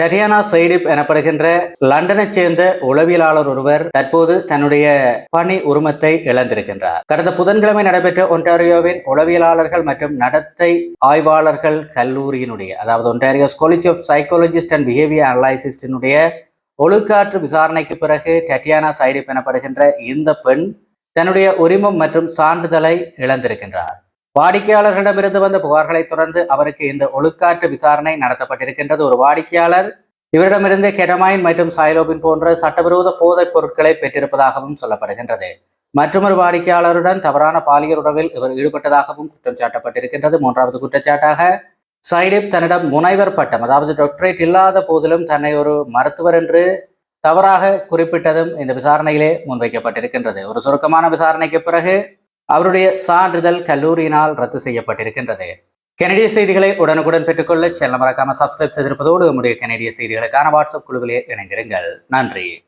டரியானா சைடிப் எனப்படுகின்ற லண்டனைச் சேர்ந்த உளவியலாளர் ஒருவர் தற்போது தன்னுடைய பணி உரிமத்தை இழந்திருக்கின்றார். கடந்த புதன்கிழமை நடைபெற்ற ஒன்டாரியோவின் உளவியலாளர்கள் மற்றும் நடத்தை ஆய்வாளர்கள் கல்லூரியினுடைய அதாவது Ontario college of psychologist and behaviour அனலைசிஸ்டினுடைய ஒழுக்காற்று விசாரணைக்கு பிறகு டட்டியானா சைடிப் எனப்படுகின்ற இந்த பெண் தன்னுடைய உரிமம் மற்றும் சான்றிதழை இழந்திருக்கின்றார். வாடிக்கையாளர்களிடமிருந்து வந்த புகார்களை தொடர்ந்து அவருக்கு இந்த ஒழுக்காற்று விசாரணை நடத்தப்பட்டிருக்கின்றது. ஒரு வாடிக்கையாளர் இவரிடமிருந்து கெடமைன் மற்றும் சைலோபின் போன்ற சட்டவிரோத போதைப் பொருட்களை பெற்றிருப்பதாகவும் சொல்லப்படுகின்றது. மற்றொரு வாடிக்கையாளருடன் தவறான பாலியல் உறவில் இவர் ஈடுபட்டதாகவும் குற்றம் சாட்டப்பட்டிருக்கின்றது. மூன்றாவது குற்றச்சாட்டாக சைடிப் தன்னிடம் முனைவர் பட்டம் அதாவது டாக்டரேட் இல்லாத போதிலும் தன்னை ஒரு மருத்துவர் என்று தவறாக குறிப்பிட்டதும் இந்த விசாரணையிலே முன்வைக்கப்பட்டிருக்கின்றது. ஒரு சுருக்கமான விசாரணைக்கு பிறகு அவருடைய சான்றிதழ் கல்லூரியினால் ரத்து செய்யப்பட்டிருக்கின்றது. கனடிய செய்திகளை உடனுக்குடன் பெற்றுக்கொள்ள சேனல் மறக்காம சப்ஸ்கிரைப் செய்திருப்பதோடு நம்முடைய கனடிய செய்திகளுக்கான வாட்ஸ்அப் குழுவிலே இணைந்திருங்கள். நன்றி.